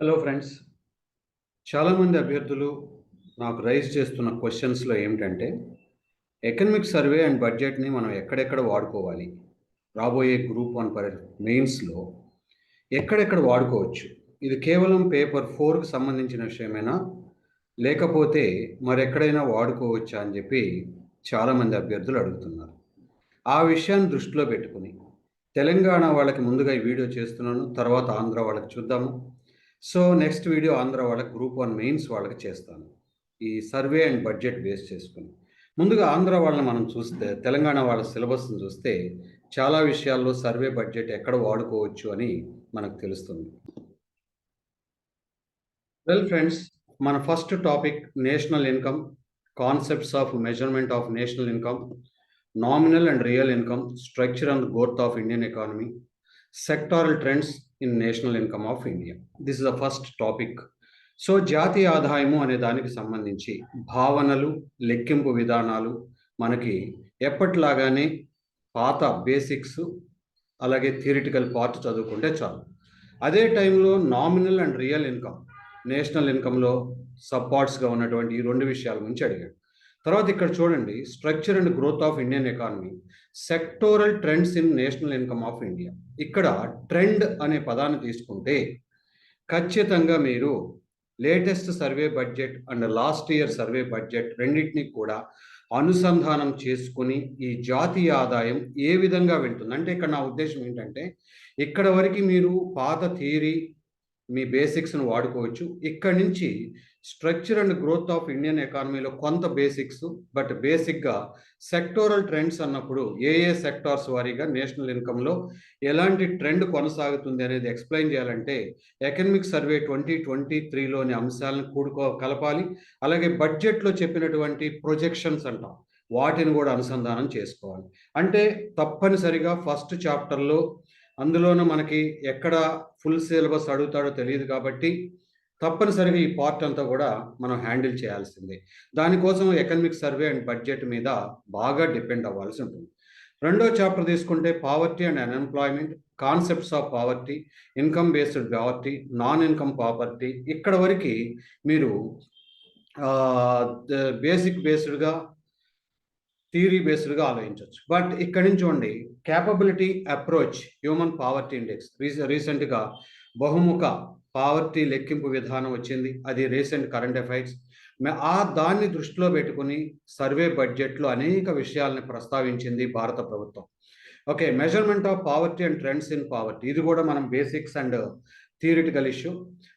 Hello friends చాలామంది అభ్యర్థులు నాకు రైజ్ చేస్తున్న క్వశ్చన్స్లో ఏమిటంటే ఎకనమిక్ సర్వే అండ్ బడ్జెట్ని మనం ఎక్కడెక్కడ వాడుకోవాలి? రాబోయే గ్రూప్ వన్ పరి మెయిన్స్లో ఎక్కడెక్కడ వాడుకోవచ్చు? ఇది కేవలం పేపర్ ఫోర్కి సంబంధించిన విషయమేనా? లేకపోతే మరెక్కడైనా వాడుకోవచ్చా అని చెప్పి చాలామంది అభ్యర్థులు అడుగుతున్నారు. ఆ విషయాన్ని దృష్టిలో పెట్టుకుని తెలంగాణ వాళ్ళకి ముందుగా ఈ వీడియో చేస్తున్నాను తర్వాత ఆంధ్ర వాళ్ళకి చూద్దాము. సో నెక్స్ట్ వీడియో ఆంధ్ర వాళ్ళకి గ్రూప్ వన్ మెయిన్స్ వాళ్ళకి చేస్తాను. ఈ సర్వే అండ్ బడ్జెట్ బేస్ చేసుకుని. ముందుగా ఆంధ్ర వాళ్ళని మనం చూస్తే తెలంగాణ వాళ్ళ సిలబస్ని చూస్తే చాలా విషయాల్లో సర్వే బడ్జెట్ ఎక్కడ వాడుకోవచ్చు అని మనకు తెలుస్తుంది. వెల్ ఫ్రెండ్స్ మన first topic national income concepts of measurement of national income nominal and real income structure and growth of Indian economy sectoral trends in national income of India this is the first topic so జాతీయ ఆదాయము అనే దానికి సంబంధించి భావనలు లెక్కింపు విధానాలు మనకి ఎప్పటిలాగానే పాత బేసిక్స్ అలాగే థియరిటికల్ పార్ట్ చదువుకుంటే చాలు. అదే టైంలో nominal and real income national ఇన్కంలో సపోర్ట్స్గా ఉన్నటువంటి ఈ రెండు విషయాల గురించి అడిగాడు. తర్వాత ఇక్కడ చూడండి structure and growth of Indian economy sectoral trends in national income of India ఇక్కడ ట్రెండ్ అనే పదాన్ని తీసుకుంటే ఖచ్చితంగా మీరు latest survey budget and last year survey budget రెండింటిని కూడా అనుసంధానం చేసుకుని ఈ జాతీయ ఆదాయం ఏ విధంగా వెళ్తుంది? అంటే ఇక్కడ నా ఉద్దేశం ఏంటంటే ఇక్కడ వరకు మీరు పాత థియరీ మీ బేసిక్స్ను వాడుకోవచ్చు. ఇక్కడ నుంచి structure and growth of Indian ఎకానమీలో కొంత బేసిక్స్ బట్ బేసిక్గా సెక్టోరల్ ట్రెండ్స్ అన్నప్పుడు ఏ ఏ సెక్టార్స్ వారీగా నేషనల్ ఇన్కంలో ఎలాంటి ట్రెండ్ కొనసాగుతుంది అనేది ఎక్స్ప్లెయిన్ చేయాలంటే ఎకనమిక్ సర్వే ట్వంటీ ట్వంటీ త్రీలోని అంశాలను కూడుకో కలపాలి. అలాగే బడ్జెట్లో చెప్పినటువంటి ప్రొజెక్షన్స్ అంటాం. వాటిని కూడా అనుసంధానం చేసుకోవాలి. అంటే తప్పనిసరిగా ఫస్ట్ చాప్టర్లో అందులోనూ మనకి ఎక్కడ ఫుల్ సిలబస్ అడుగుతాడో తెలియదు కాబట్టి తప్పనిసరిగా ఈ పార్ట్ అంతా కూడా మనం హ్యాండిల్ చేయాల్సిందే. దానికోసం ఎకనమిక్ సర్వే అండ్ బడ్జెట్ మీద బాగా డిపెండ్ అవ్వాల్సి ఉంటుంది. రెండో చాప్టర్ తీసుకుంటే poverty and unemployment concepts of poverty income based poverty non income poverty ఇక్కడ వరకు మీరు బేసిక్ బేస్డ్గా థియరీ బేస్డ్గా ఆలోచించవచ్చు. బట్ ఇక్కడి నుంచి చూడండి capability approach human poverty index రీసెంట్గా బహుముఖ పావర్టీ లెక్కింపు విధానం వచ్చింది. అది రీసెంట్ కరెంట్ అఫైర్స్. ఆ దాన్ని దృష్టిలో పెట్టుకుని సర్వే బడ్జెట్లో అనేక విషయాలను ప్రస్తావించింది భారత ప్రభుత్వం. Okay measurement of poverty and trends in poverty ఇది కూడా మనం బేసిక్స్ అండ్ థియరిటికల్ ఇష్యూ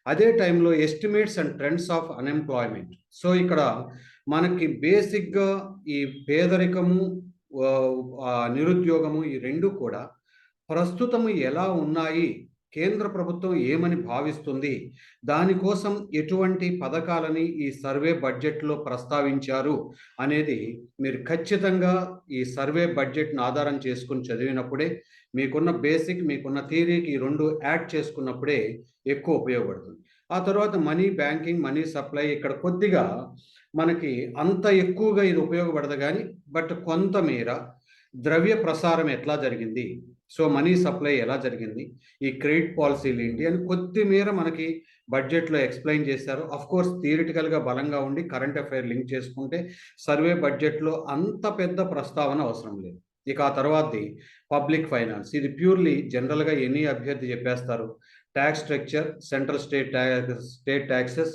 అదే టైంలో estimates and trends of unemployment so ఇక్కడ మనకి బేసిక్గా ఈ పేదరికము నిరుద్యోగము ఈ రెండు కూడా ప్రస్తుతము ఎలా ఉన్నాయి కేంద్ర ప్రభుత్వం ఏమని భావిస్తుంది? దానికోసం ఎటువంటి పథకాలని ఈ సర్వే బడ్జెట్లో ప్రస్తావించారు అనేది మీరు ఖచ్చితంగా ఈ సర్వే బడ్జెట్ను ఆధారం చేసుకుని చదివినప్పుడే మీకున్న బేసిక్ మీకున్న థియరీకి రెండు యాడ్ చేసుకున్నప్పుడే ఎక్కువ ఉపయోగపడుతుంది. ఆ తర్వాత మనీ బ్యాంకింగ్ మనీ సప్లై ఇక్కడ కొద్దిగా మనకి అంత ఎక్కువగా ఇది ఉపయోగపడదు కానీ బట్ కొంతమేర ద్రవ్య ప్రసారం ఎట్లా జరిగింది? సో మనీ సప్లై ఎలా జరిగింది? ఈ క్రెడిట్ పాలసీలు ఏంటి? అని కొద్దిమేర మనకి బడ్జెట్లో ఎక్స్ప్లెయిన్ చేశారు. అఫ్ కోర్స్ థియరిటికల్గా బలంగా ఉండి కరెంట్ అఫైర్ లింక్ చేసుకుంటే సర్వే బడ్జెట్లో అంత పెద్ద ప్రస్తావన అవసరం లేదు. ఇక ఆ తర్వాతది పబ్లిక్ ఫైనాన్స్. ఇది ప్యూర్లీ జనరల్గా ఎన్ని అభ్యర్థి చెప్పేస్తారు. Tax structure central state state taxes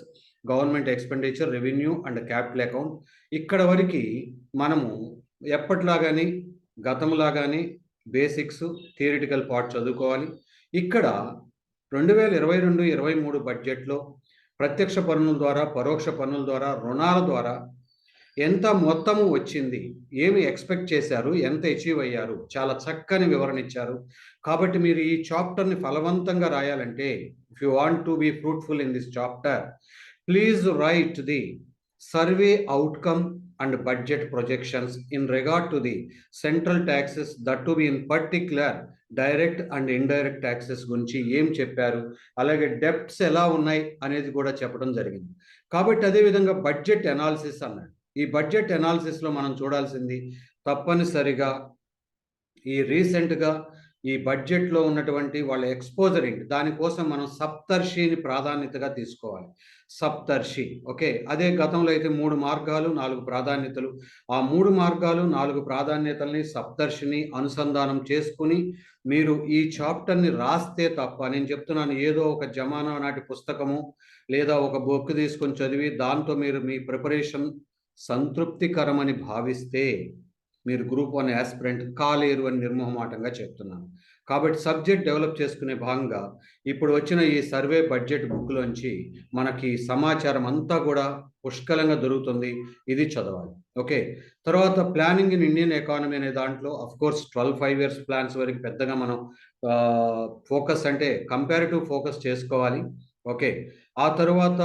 government expenditure revenue and capital account. ఇక్కడ వరకు మనము ఎప్పటిలాగానే గతంలాగాని బేసిక్స్ థియరిటికల్ పార్ట్ చదువుకోవాలి. ఇక్కడ రెండు వేల ఇరవై రెండు ఇరవై మూడు బడ్జెట్లో ప్రత్యక్ష పన్నుల ద్వారా పరోక్ష పన్నుల ద్వారా రుణాల ద్వారా ఎంత మొత్తము వచ్చింది ఏమి ఎక్స్పెక్ట్ చేశారు ఎంత అచీవ్ అయ్యారు చాలా చక్కని వివరణ ఇచ్చారు. కాబట్టి మీరు ఈ చాప్టర్ని ఫలవంతంగా రాయాలంటే if you want to be fruitful in this chapter please write the survey outcome and budget projections in regard to the central taxes that to be in particular direct and indirect taxes గురించి ఏం చెప్పారు? అలాగే debts ఎలా ఉన్నాయి అనేది కూడా చెప్పడం జరిగింది. కాబట్టి అదేవిధంగా బడ్జెట్ అనాలిసిస్ అన్నాడు. ఈ బడ్జెట్ అనాలిసిస్లో మనం చూడాల్సింది తప్పనిసరిగా ఈ రీసెంట్గా ఈ బడ్జెట్లో ఉన్నటువంటి వాళ్ళ ఎక్స్పోజర్ ఏంటి? దానికోసం మనం సప్తర్షిని ప్రాధాన్యతగా తీసుకోవాలి. సప్తర్షి ఓకే? అదే గతంలో అయితే మూడు మార్గాలు నాలుగు ప్రాధాన్యతలు. ఆ మూడు మార్గాలు నాలుగు ప్రాధాన్యతల్ని సప్తర్షిని అనుసంధానం చేసుకుని మీరు ఈ చాప్టర్ని రాస్తే తప్ప నేను చెప్తున్నాను ఏదో ఒక జమానా నాటి పుస్తకము లేదా ఒక బుక్ తీసుకొని చదివి దాంతో మీరు మీ ప్రిపరేషన్ సంతృప్తికరమని భావిస్తే మీరు గ్రూప్ వన్ యాస్పిరెంట్ కాలేరు అని నిర్మోహమాటంగా చెప్తున్నాను. కాబట్టి సబ్జెక్ట్ డెవలప్ చేసుకునే భాగంగా ఇప్పుడు వచ్చిన ఈ సర్వే బడ్జెట్ బుక్లోంచి మనకి సమాచారం అంతా కూడా పుష్కలంగా దొరుకుతుంది. ఇది చదవాలి. ఓకే? తర్వాత ప్లానింగ్ ఇన్ ఇండియన్ ఎకానమీ అనే దాంట్లో of course twelve five years plans వరకు పెద్దగా మనం ఫోకస్ అంటే కంపారిటివ్ ఫోకస్ చేసుకోవాలి. ఓకే? ఆ తర్వాత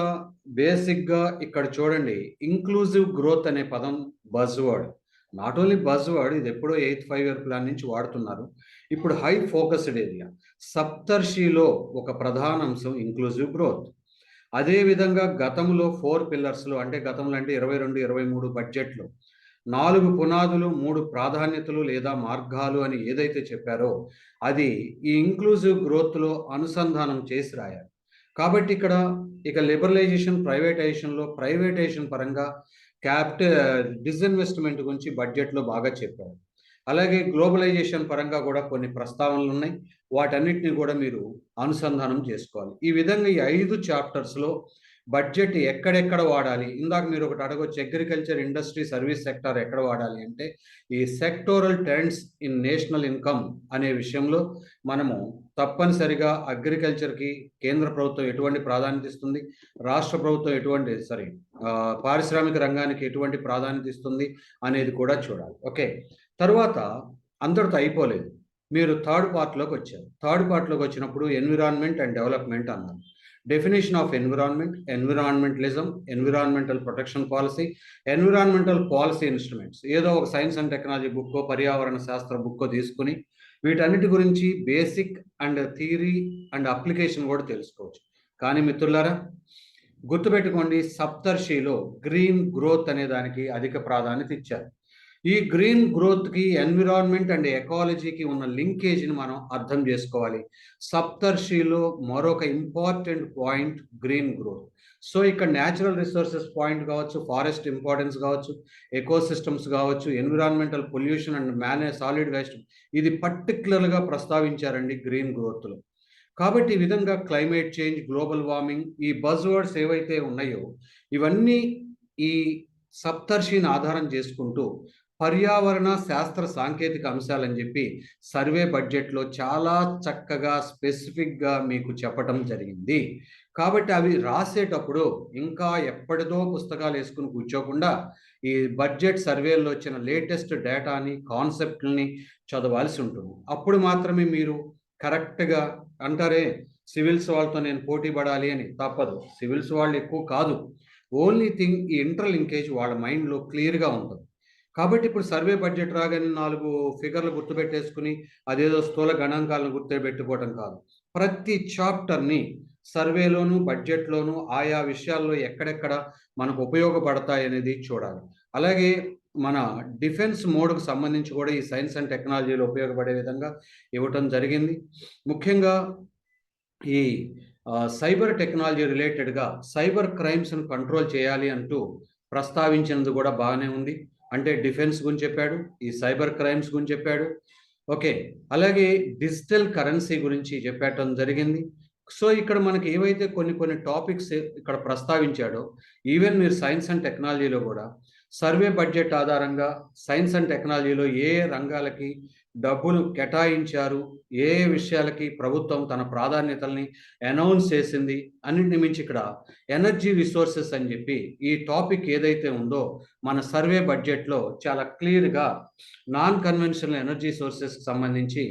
బేసిక్గా ఇక్కడ చూడండి ఇంక్లూజివ్ గ్రోత్ అనే పదం buzz word not only buzz word ఇది ఎప్పుడో ఎయిత్ ఫైవ్ ఇయర్ ప్లాన్ నుంచి వాడుతున్నారు. ఇప్పుడు హై ఫోకస్డ్ ఏరియా సప్తర్షిలో ఒక ప్రధాన అంశం ఇంక్లూజివ్ గ్రోత్ అదేవిధంగా గతంలో ఫోర్ పిల్లర్స్లో అంటే గతంలో అంటే ఇరవై రెండు ఇరవై మూడు బడ్జెట్లో నాలుగు పునాదులు మూడు ప్రాధాన్యతలు లేదా మార్గాలు అని ఏదైతే చెప్పారో అది ఈ ఇంక్లూజివ్ గ్రోత్లో అనుసంధానం చేసి రాయాలి. కాబట్టి ఇక్కడ ఇక లిబరలైజేషన్ ప్రైవేటైజేషన్లో ప్రైవేటైజేషన్ పరంగా క్యాపిటల్ డిస్ఇన్వెస్ట్మెంట్ గురించి బడ్జెట్లో బాగా చెప్పారు. అలాగే గ్లోబలైజేషన్ పరంగా కూడా కొన్ని ప్రస్తావనలు ఉన్నాయి. వాటన్నిటిని కూడా మీరు అనుసంధానం చేసుకోవాలి. ఈ విధంగా ఈ ఐదు చాప్టర్స్లో బడ్జెట్ ఎక్కడెక్కడ వాడాలి? ఇందాక మీరు ఒకటి అడగొచ్చు అగ్రికల్చర్ ఇండస్ట్రీ సర్వీస్ సెక్టార్ ఎక్కడ వాడాలి అంటే ఈ sectoral trends in national income అనే విషయంలో మనము తప్పనిసరిగా అగ్రికల్చర్కి కేంద్ర ప్రభుత్వం ఎటువంటి ప్రాధాన్యత ఇస్తుంది? రాష్ట్ర ప్రభుత్వం ఎటువంటి సారీ పారిశ్రామిక రంగానికి ఎటువంటి ప్రాధాన్యత ఇస్తుంది అనేది కూడా చూడాలి. ఓకే. తర్వాత అందరితో అయిపోలేదు. మీరు థర్డ్ పార్ట్లోకి వచ్చారు. థర్డ్ పార్ట్లోకి వచ్చినప్పుడు ఎన్విరాన్మెంట్ అండ్ డెవలప్మెంట్ అన్నారు. Definition of environment environmentalism environmental protection policy environmental policy instruments ఏదో ఒక సైన్స్ అండ్ టెక్నాలజీ బుక్ పర్యావరణ శాస్త్ర బుక్కో తీసుకుని వీటన్నిటి గురించి basic and theory and application కూడా తెలుసుకోవచ్చు. కానీ మిత్రులారా గుర్తుపెట్టుకోండి సప్తర్షిలో గ్రీన్ గ్రోత్ అనే దానికి అధిక ప్రాధాన్యత ఇచ్చారు. ఈ గ్రీన్ గ్రోత్కి ఎన్విరాన్మెంట్ అండ్ ఎకాలజీకి ఉన్న లింకేజ్ని మనం అర్థం చేసుకోవాలి. సప్తర్షిలో మరొక important point green growth. So ఇక్కడ న్యాచురల్ రిసోర్సెస్ పాయింట్ కావచ్చు ఫారెస్ట్ ఇంపార్టెన్స్ కావచ్చు ఎకో సిస్టమ్స్ కావచ్చు environmental pollution and మేనే solid waste ఇది పర్టికులర్గా ప్రస్తావించారండి గ్రీన్ గ్రోత్లో. కాబట్టి ఈ విధంగా క్లైమేట్ చేంజ్ గ్లోబల్ వార్మింగ్ ఈ బజ్ వర్డ్స్ ఏవైతే ఉన్నాయో ఇవన్నీ ఈ సప్తర్షిని ఆధారం చేసుకుంటూ పర్యావరణ శాస్త్ర సాంకేతిక అంశాలని చెప్పి సర్వే బడ్జెట్లో చాలా చక్కగా స్పెసిఫిక్గా మీకు చెప్పటం జరిగింది. కాబట్టి అవి రాసేటప్పుడు ఇంకా ఎప్పటిదో పుస్తకాలు వేసుకుని కూర్చోకుండా ఈ బడ్జెట్ సర్వేల్లో వచ్చిన లేటెస్ట్ డేటాని కాన్సెప్ట్ని చదవాల్సి ఉంటుంది. అప్పుడు మాత్రమే మీరు కరెక్ట్గా అంటారే సివిల్స్ వాళ్ళతో నేను పోటీ పడాలి అని తప్పదు. సివిల్స్ వాళ్ళు ఎక్కువ కాదు. ఓన్లీ థింగ్ ఈ ఇంటర్ లింకేజ్ వాళ్ళ మైండ్లో క్లియర్గా ఉంటుంది. కాబట్టి ఇప్పుడు సర్వే బడ్జెట్ రాగానే నాలుగు ఫిగర్లు గుర్తుపెట్టేసుకుని అదేదో స్థూల గణాంకాలను గుర్తుపెట్టుకోవడం కాదు. ప్రతి చాప్టర్ని సర్వేలోను బడ్జెట్లోను ఆయా విషయాల్లో ఎక్కడెక్కడ మనకు ఉపయోగపడతాయి అనేది చూడాలి. అలాగే మన డిఫెన్స్ మోడ్కు సంబంధించి కూడా ఈ సైన్స్ అండ్ టెక్నాలజీలో ఉపయోగపడే విధంగా ఇవ్వటం జరిగింది. ముఖ్యంగా ఈ సైబర్ టెక్నాలజీ రిలేటెడ్గా సైబర్ క్రైమ్స్ను కంట్రోల్ చేయాలి అంటూ ప్రస్తావించినది కూడా బాగానే ఉంది. అంటే డిఫెన్స్ గురించి చెప్పాడు ఈ సైబర్ క్రైమ్స్ గురించి చెప్పాడు. ఓకే అలాగే డిజిటల్ కరెన్సీ గురించి చెప్పటం జరిగింది. సో ఇక్కడ మనకి ఏవైతే కొన్ని కొన్ని టాపిక్స్ ఇక్కడ ప్రస్తావించాడో ఈవెన్ మీరు సైన్స్ అండ్ టెక్నాలజీలో కూడా సర్వే బడ్జెట్ ఆధారంగా సైన్స్ అండ్ టెక్నాలజీలో ఏ రంగాలకి డబ్బులు కేటాయించారు ఏ విషయాలకి ప్రభుత్వం తన ప్రాధాన్యతల్ని అనౌన్స్ చేసింది అన్నింటిని మించి ఇక్కడ ఎనర్జీ రిసోర్సెస్ అని చెప్పి ఈ టాపిక్ ఏదైతే ఉందో మన సర్వే బడ్జెట్లో చాలా క్లియర్గా నాన్ కన్వెన్షనల్ ఎనర్జీ సోర్సెస్కి సంబంధించి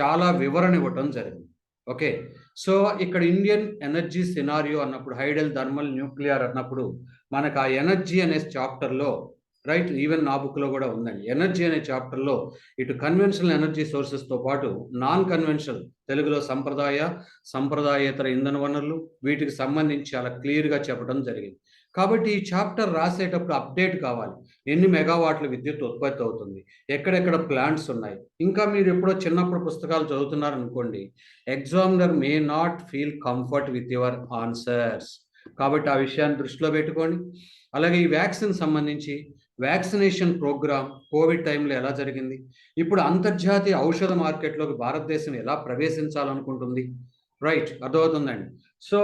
చాలా వివరణ ఇవ్వటం జరిగింది. ఓకే? సో ఇక్కడ ఇండియన్ ఎనర్జీ సినారియో అన్నప్పుడు హైడల్ థర్మల్ న్యూక్లియర్ అన్నప్పుడు మనకు ఆ ఎనర్జీ అనే చాప్టర్లో రైట్ ఈవెన్ నా బుక్లో కూడా ఉందండి. ఎనర్జీ అనే చాప్టర్లో ఇటు కన్వెన్షనల్ ఎనర్జీ సోర్సెస్తో పాటు నాన్ కన్వెన్షనల్ తెలుగులో సంప్రదాయ సంప్రదాయేతర ఇంధన వనరులు వీటికి సంబంధించి చాలా క్లియర్గా చెప్పడం జరిగింది. కాబట్టి ఈ చాప్టర్ రాసేటప్పుడు అప్డేట్ కావాలి. ఎన్ని మెగావాట్ల విద్యుత్ ఉత్పత్తి అవుతుంది? ఎక్కడెక్కడ ప్లాంట్స్ ఉన్నాయి? ఇంకా మీరు ఎప్పుడో చిన్నప్పుడు పుస్తకాలు చదువుతున్నారనుకోండి examiner may not feel comfort with your answers. కాబట్టి ఆ విషయాన్ని దృష్టిలో పెట్టుకోండి. అలాగే ఈ వ్యాక్సిన్ సంబంధించి వ్యాక్సినేషన్ ప్రోగ్రామ్ కోవిడ్ టైంలో ఎలా జరిగింది? ఇప్పుడు అంతర్జాతీయ ఔషధ మార్కెట్లోకి భారతదేశం ఎలా ప్రవేశించాలనుకుంటుంది? రైట్ అర్థమవుతుందండి. సో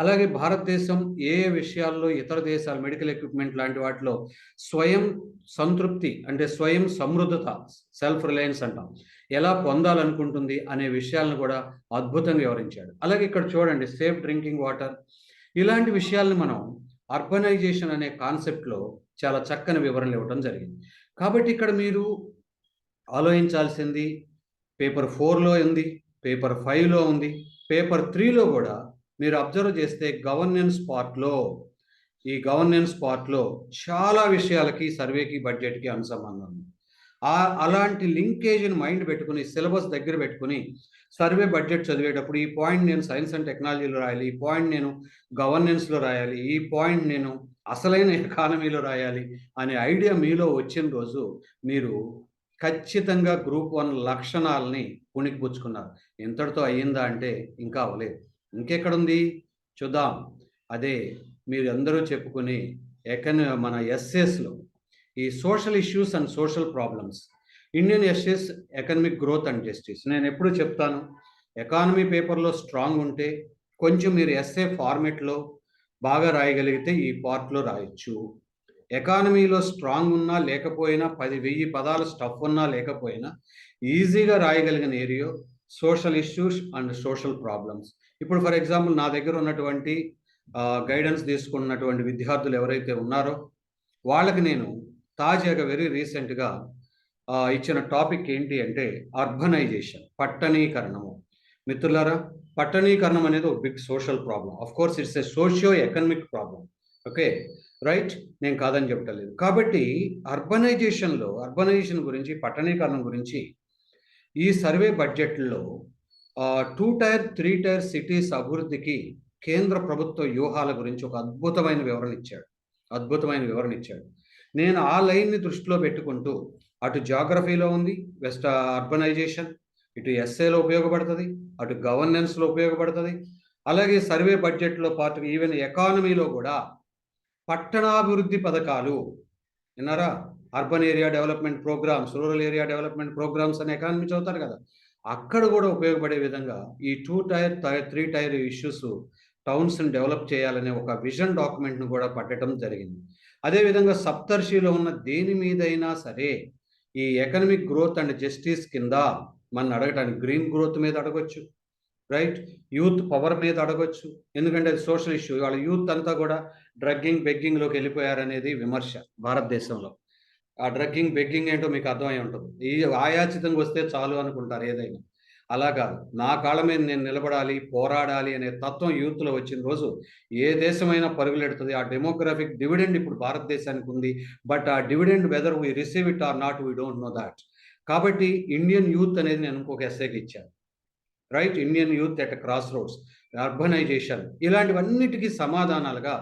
అలాగే భారతదేశం ఏ విషయాల్లో ఇతర దేశాలు మెడికల్ ఎక్విప్మెంట్ లాంటి వాటిలో స్వయం సంతృప్తి అంటే స్వయం సమృద్ధత సెల్ఫ్ రిలయన్స్ అంటాం. ఎలా పొందాలనుకుంటుంది అనే విషయాలను కూడా అద్భుతంగా వివరించాడు. అలాగే ఇక్కడ చూడండి సేఫ్ డ్రింకింగ్ వాటర్ ఇలాంటి విషయాలను మనం అర్బనైజేషన్ అనే కాన్సెప్ట్లో చాలా చక్కని వివరణలు ఇవ్వడం జరిగింది. కాబట్టి ఇక్కడ మీరు ఆలోచించాల్సింది పేపర్ ఫోర్లో ఉంది. పేపర్ ఫైవ్లో ఉంది. పేపర్ త్రీలో కూడా మీరు అబ్జర్వ్ చేస్తే గవర్నెన్స్ పార్ట్లో ఈ గవర్నెన్స్ పార్ట్లో చాలా విషయాలకి సర్వేకి బడ్జెట్కి అనుసంబంధం ఉంది. ఆ అలాంటి లింకేజ్ని మైండ్ పెట్టుకుని సిలబస్ దగ్గర పెట్టుకుని సర్వే బడ్జెట్ చదివేటప్పుడు ఈ పాయింట్ నేను సైన్స్ అండ్ టెక్నాలజీలో రాయాలి ఈ పాయింట్ నేను గవర్నెన్స్లో రాయాలి ఈ పాయింట్ నేను అసలైన ఎకానమీలో రాయాలి అనే ఐడియా మీలో వచ్చిన రోజు మీరు ఖచ్చితంగా గ్రూప్ వన్ లక్షణాలని పుణికిపుచ్చుకున్నారు ఎంతటితో అయ్యిందా అంటే ఇంకా అవ్వలేదు. ఇంకెక్కడుంది? చూద్దాం. అదే మీరు అందరూ చెప్పుకుని ఎకన మన ఎస్ఎస్లో ఈ social issues and social problems. Indian SS economic growth and justice. నేను ఎప్పుడు చెప్తాను? ఎకానమీ పేపర్లో స్ట్రాంగ్ ఉంటే కొంచెం మీరు ఎస్ఏ ఫార్మెట్లో బాగా రాయగలిగితే ఈ పార్ట్లో రాయొచ్చు. ఎకానమీలో స్ట్రాంగ్ ఉన్నా లేకపోయినా పది వెయ్యి పదాల స్టఫ్ ఉన్నా లేకపోయినా ఈజీగా రాయగలిగిన ఏరియో social issues and social problems. ఇప్పుడు ఫర్ ఎగ్జాంపుల్ నా దగ్గర ఉన్నటువంటి గైడెన్స్ తీసుకున్నటువంటి విద్యార్థులు ఎవరైతే ఉన్నారో వాళ్ళకి నేను తాజాగా వెరీ రీసెంట్గా ఇచ్చిన టాపిక్ ఏంటి అంటే అర్బనైజేషన్ పట్టణీకరణము. మిత్రులారా పట్టణీకరణం అనేది ఒక big social problem of course it's a socio economic problem okay right? నేను కాదని చెప్పలేదు కాబట్టి అర్బనైజేషన్లో అర్బనైజేషన్ గురించి పట్టణీకరణం గురించి ఈ సర్వే బడ్జెట్లో two tier three tier cities అభివృద్ధికి కేంద్ర ప్రభుత్వ వ్యూహాల గురించి ఒక అద్భుతమైన వివరణ ఇచ్చాడు. అద్భుతమైన వివరణ ఇచ్చాడు. నేను ఆ లైన్ని దృష్టిలో పెట్టుకుంటూ అటు జాగ్రఫీలో ఉంది వెస్ట్ అర్బనైజేషన్ ఇటు ఎస్ఏలో ఉపయోగపడుతుంది అటు గవర్నెన్స్లో ఉపయోగపడుతుంది అలాగే సర్వే బడ్జెట్లో పాటు ఈవెన్ ఎకానమీలో కూడా పట్టణాభివృద్ధి పథకాలు. విన్నారా? Urban area development programmes rural area development programmes అనే ఎకానమీ చదువుతారు కదా. అక్కడ కూడా ఉపయోగపడే విధంగా ఈ two tier three tier issues టౌన్స్ని develop చేయాలనే ఒక విజన్ డాక్యుమెంట్ను కూడా పట్టడం జరిగింది. అదేవిధంగా సప్తర్షిలో ఉన్న దేని మీదైనా సరే ఈ ఎకనమిక్ గ్రోత్ అండ్ జస్టిస్ కింద మన అడగటానికి గ్రీన్ గ్రోత్ మీద అడగొచ్చు. రైట్ యూత్ పవర్ మీద అడగొచ్చు. ఎందుకంటే అది సోషల్ ఇష్యూ వాళ్ళ యూత్ అంతా కూడా డ్రగ్గింగ్ బెగ్గింగ్లోకి వెళ్ళిపోయారనేది విమర్శ భారతదేశంలో. ఆ డ్రగ్గింగ్ బెగ్గింగ్ ఏంటో మీకు అర్థమై ఉంటుంది. ఈ ఆయాచితంగా వస్తే చాలు అనుకుంటారు ఏదైనా. అలా కాదు. నా కాళ్ళ మీద నేను నిలబడాలి పోరాడాలి అనే తత్వం యూత్లో వచ్చిన రోజు ఏ దేశమైనా పరుగులెడుతుంది. ఆ డెమోగ్రఫిక్ డివిడెండ్ ఇప్పుడు భారతదేశానికి ఉంది. బట్ ఆ dividend whether we receive it or not we don't know that కాబట్టి ఇండియన్ యూత్ అనేది నేను ఇంకొక ఎస్ఏకి ఇచ్చాను. Right? Indian youth at crossroads urbanisation ఇలాంటివన్నిటికీ సమాధానాలుగా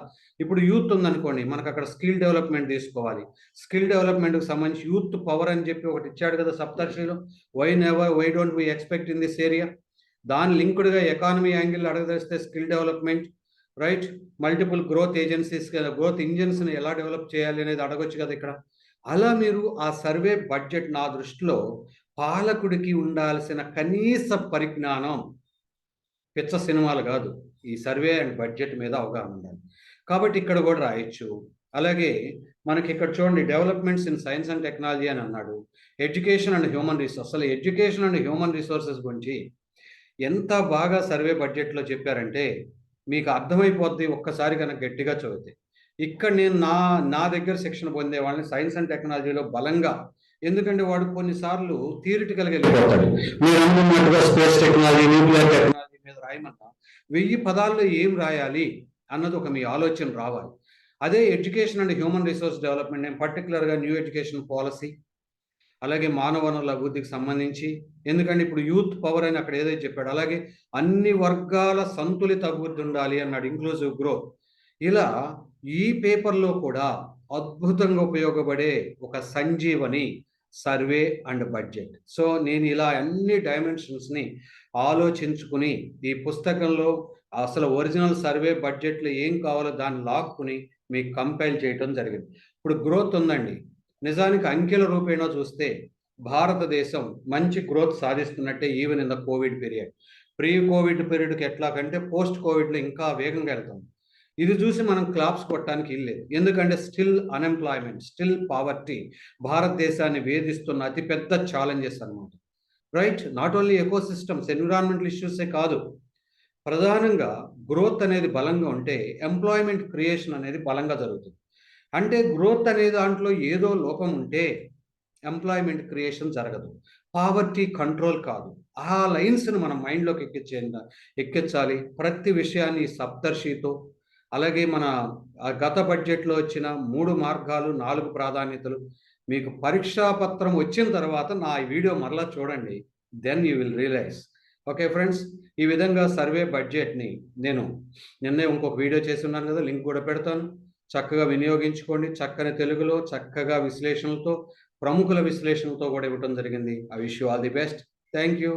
ఇప్పుడు యూత్ ఉందనుకోండి మనకు అక్కడ స్కిల్ డెవలప్మెంట్ తీసుకోవాలి. స్కిల్ డెవలప్మెంట్కి సంబంధించి యూత్ పవర్ అని చెప్పి ఒకటి ఇచ్చాడు కదా సప్తర్షిలో. Why never why don't we expect in this area దాని లింక్డ్గా economy angle అడగదలిస్తే skill development right? Multiple growth agencies కదా గ్రోత్ ఇంజిన్స్ని ఎలా డెవలప్ చేయాలి అనేది అడగొచ్చు కదా ఇక్కడ. అలా మీరు ఆ సర్వే బడ్జెట్ నా దృష్టిలో పాలకుడికి ఉండాల్సిన కనీస పరిజ్ఞానం పిచ్చ సినిమాలు కాదు. ఈ సర్వే అండ్ బడ్జెట్ మీద అవగాహన ఉండాలి. కాబట్టి ఇక్కడ కూడా రాయొచ్చు. అలాగే మనకి ఇక్కడ చూడండి developments in science and technology అని అన్నాడు. Education and human resource. అసలు ఎడ్యుకేషన్ అండ్ హ్యూమన్ రిసోర్సెస్ గురించి ఎంత బాగా సర్వే బడ్జెట్లో చెప్పారంటే మీకు అర్థమైపోద్ది ఒక్కసారి కనుక గట్టిగా చదివితే ఇక్కడ నేను నా నా దగ్గర శిక్షణ పొందే వాళ్ళని సైన్స్ అండ్ టెక్నాలజీలో బలంగా ఎందుకంటే వాడు కొన్నిసార్లు థియరిటికల్గా వెళ్ళిపోతాడు. మీరు అనుకున్నట్టుగా స్పేస్ టెక్నాలజీ న్యూక్లియర్ టెక్నాలజీ మీద రాయమన్నా వెయ్యి పదాల్లో ఏం రాయాలి అన్నది ఒక మీ ఆలోచన రావాలి. అదే education and human resource development నేను పర్టికులర్గా న్యూ ఎడ్యుకేషన్ పాలసీ అలాగే మానవ వనరుల అభివృద్ధికి సంబంధించి ఎందుకంటే ఇప్పుడు యూత్ పవర్ అని అక్కడ ఏదైతే చెప్పాడు అలాగే అన్ని వర్గాల సంతులిత అభివృద్ధి ఉండాలి అన్నాడు ఇంక్లూజివ్ గ్రోత్. ఇలా ఈ పేపర్లో కూడా అద్భుతంగా ఉపయోగపడే ఒక సంజీవని సర్వే అండ్ బడ్జెట్. సో నేను ఇలా అన్ని డైమెన్షన్స్ని ఆలోచించుకుని ఈ పుస్తకంలో అసలు ఒరిజినల్ సర్వే బడ్జెట్లో ఏం కావాలో దాన్ని లాక్కుని మీకు కంపైల్ చేయటం జరిగింది. ఇప్పుడు గ్రోత్ ఉందండి. నిజానికి అంకెల రూపేణా చూస్తే భారతదేశం మంచి growth సాధిస్తున్నట్టే even in the Covid period. Pre Covid పీరియడ్కి ఎట్లా కంటే పోస్ట్ కోవిడ్లో ఇంకా వేగంగా వెళ్తాం ఇది చూసి మనం క్లాప్స్ కొట్టడానికి ఇల్లేదు ఎందుకంటే స్టిల్ అన్ఎంప్లాయ్మెంట్ స్టిల్ పావర్టీ భారతదేశాన్ని వేధిస్తున్న అతిపెద్ద ఛాలెంజెస్ అనమాట right not only eco systems environmental ఇష్యూసే కాదు. ప్రధానంగా గ్రోత్ అనేది బలంగా ఉంటే ఎంప్లాయ్మెంట్ క్రియేషన్ అనేది బలంగా జరుగుతుంది. అంటే గ్రోత్ అనే దాంట్లో ఏదో లోపం ఉంటే ఎంప్లాయ్మెంట్ క్రియేషన్ జరగదు. పావర్టీ కంట్రోల్ కాదు. ఆ లైన్స్ని మనం మైండ్లోకి ఎక్కించే ఎక్కించాలి. ప్రతి విషయాన్ని సప్తర్షితో అలాగే మన గత బడ్జెట్లో వచ్చిన మూడు మార్గాలు నాలుగు ప్రాధాన్యతలు మీకు పరీక్షా పత్రం వచ్చిన తర్వాత నా ఈ వీడియో మరలా చూడండి. Then you will realise okay friends ఈ విధంగా సర్వే బడ్జెట్ని నేను నిన్నే ఇంకొక వీడియో చేసి ఉన్నాను కదా లింక్ కూడా పెడతాను. చక్కగా వినియోగించుకోండి. చక్కని తెలుగులో చక్కగా విశ్లేషణలతో ప్రముఖుల విశ్లేషణతో కూడా ఇవ్వడం జరిగింది. I wish you all the best thank you